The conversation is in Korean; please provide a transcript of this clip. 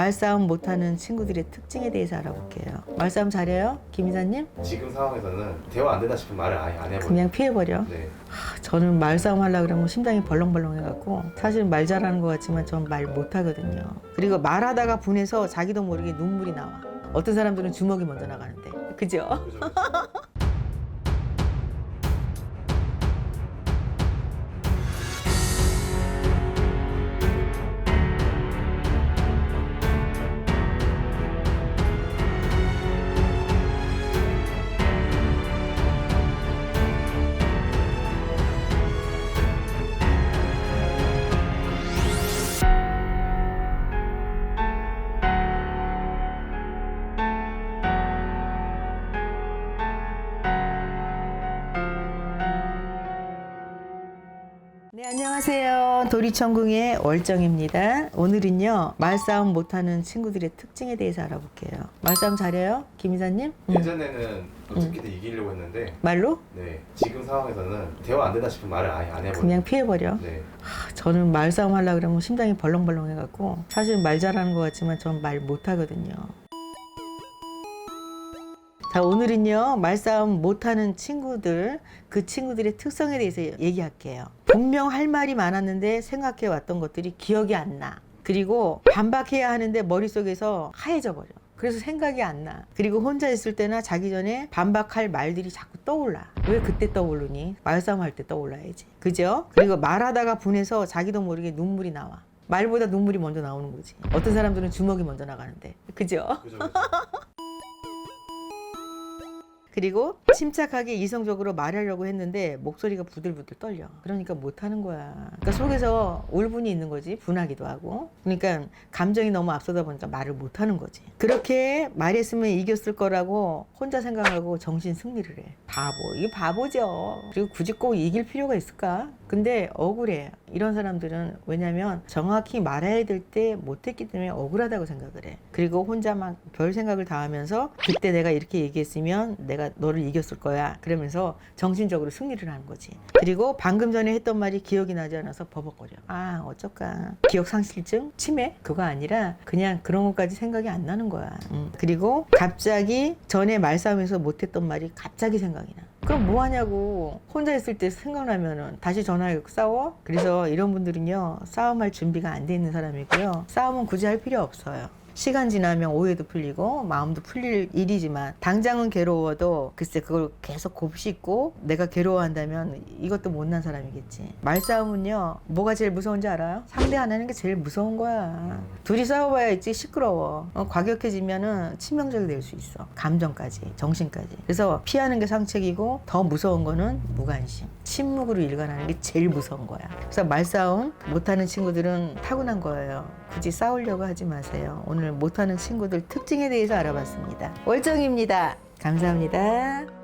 말싸움 못하는 친구들의 특징에 대해서 알아볼게요. 말싸움 잘해요? 김 이사님? 지금 상황에서는 대화 안 된다 싶으면 말을 아예 안 해버려요. 그냥 피해버려. 네. 하, 저는 말싸움 하려고 그러면 심장이 벌렁벌렁 해갖고 사실 말 잘하는 것 같지만 전 말 못하거든요. 그리고 말하다가 분해서 자기도 모르게 눈물이 나와. 어떤 사람들은 주먹이 먼저 나가는데. 그죠? 그죠, 그죠. 네, 안녕하세요. 도리천궁의 월정입니다. 오늘은요, 말싸움 못하는 친구들의 특징에 대해서 알아볼게요. 말싸움 잘해요? 김 이사님? 음. 예전에는 어떻게든 이기려고 했는데 말로? 네. 지금 상황에서는 대화 안 된다 싶으면 말을 아예 안 해버려요. 그냥 피해버려. 네. 하, 저는 말싸움 하려고 그러면 심장이 벌렁벌렁 해갖고 사실 말 잘하는 것 같지만 전 말 못하거든요. 자, 오늘은요, 말싸움 못하는 친구들, 그 친구들의 특성에 대해서 얘기할게요. 분명 할 말이 많았는데 생각해 왔던 것들이 기억이 안 나. 그리고 반박해야 하는데 머릿속에서 하얘져 버려. 그래서 생각이 안 나. 그리고 혼자 있을 때나 자기 전에 반박할 말들이 자꾸 떠올라. 왜 그때 떠오르니? 말싸움 할 때 떠올라야지. 그죠? 그리고 말하다가 분해서 자기도 모르게 눈물이 나와. 말보다 눈물이 먼저 나오는 거지. 어떤 사람들은 주먹이 먼저 나가는데. 그죠? 그죠, 그죠. 그리고 침착하게 이성적으로 말하려고 했는데 목소리가 부들부들 떨려. 그러니까 못하는 거야. 그러니까 속에서 울분이 있는 거지. 분하기도 하고. 그러니까 감정이 너무 앞서다 보니까 말을 못하는 거지. 그렇게 말했으면 이겼을 거라고 혼자 생각하고 정신 승리를 해. 바보. 이게 바보죠. 그리고 굳이 꼭 이길 필요가 있을까? 근데 억울해. 이런 사람들은 왜냐면 정확히 말해야 될 때 못했기 때문에 억울하다고 생각을 해. 그리고 혼자 막 별 생각을 다 하면서 그때 내가 이렇게 얘기했으면 내가 너를 이겼을 거야. 그러면서 정신적으로 승리를 하는 거지. 그리고 방금 전에 했던 말이 기억이 나지 않아서 버벅거려. 아, 어쩔까. 기억 상실증? 치매? 그거 아니라 그냥 그런 것까지 생각이 안 나는 거야. 음. 그리고 갑자기 전에 말싸움에서 못했던 말이 갑자기 생각이 나. 그럼 뭐 하냐고 혼자 있을 때 생각나면은 다시 전화해 싸워? 그래서 이런 분들은요 싸움할 준비가 안 돼 있는 사람이고요 싸움은 굳이 할 필요 없어요 시간 지나면 오해도 풀리고 마음도 풀릴 일이지만 당장은 괴로워도 글쎄 그걸 계속 곱씹고 내가 괴로워한다면 이것도 못난 사람이겠지. 말싸움은요 뭐가 제일 무서운지 알아요? 상대 안 하는 게 제일 무서운 거야. 둘이 싸워봐야 있지 시끄러워. 어, 과격해지면은 치명적이 될 수 있어. 감정까지 정신까지. 그래서 피하는 게 상책이고 더 무서운 거는 무관심. 침묵으로 일관하는 게 제일 무서운 거야. 그래서 말싸움 못하는 친구들은 타고난 거예요 굳이 싸우려고 하지 마세요. 오늘 못하는 친구들 특징에 대해서 알아봤습니다. 월정입니다. 감사합니다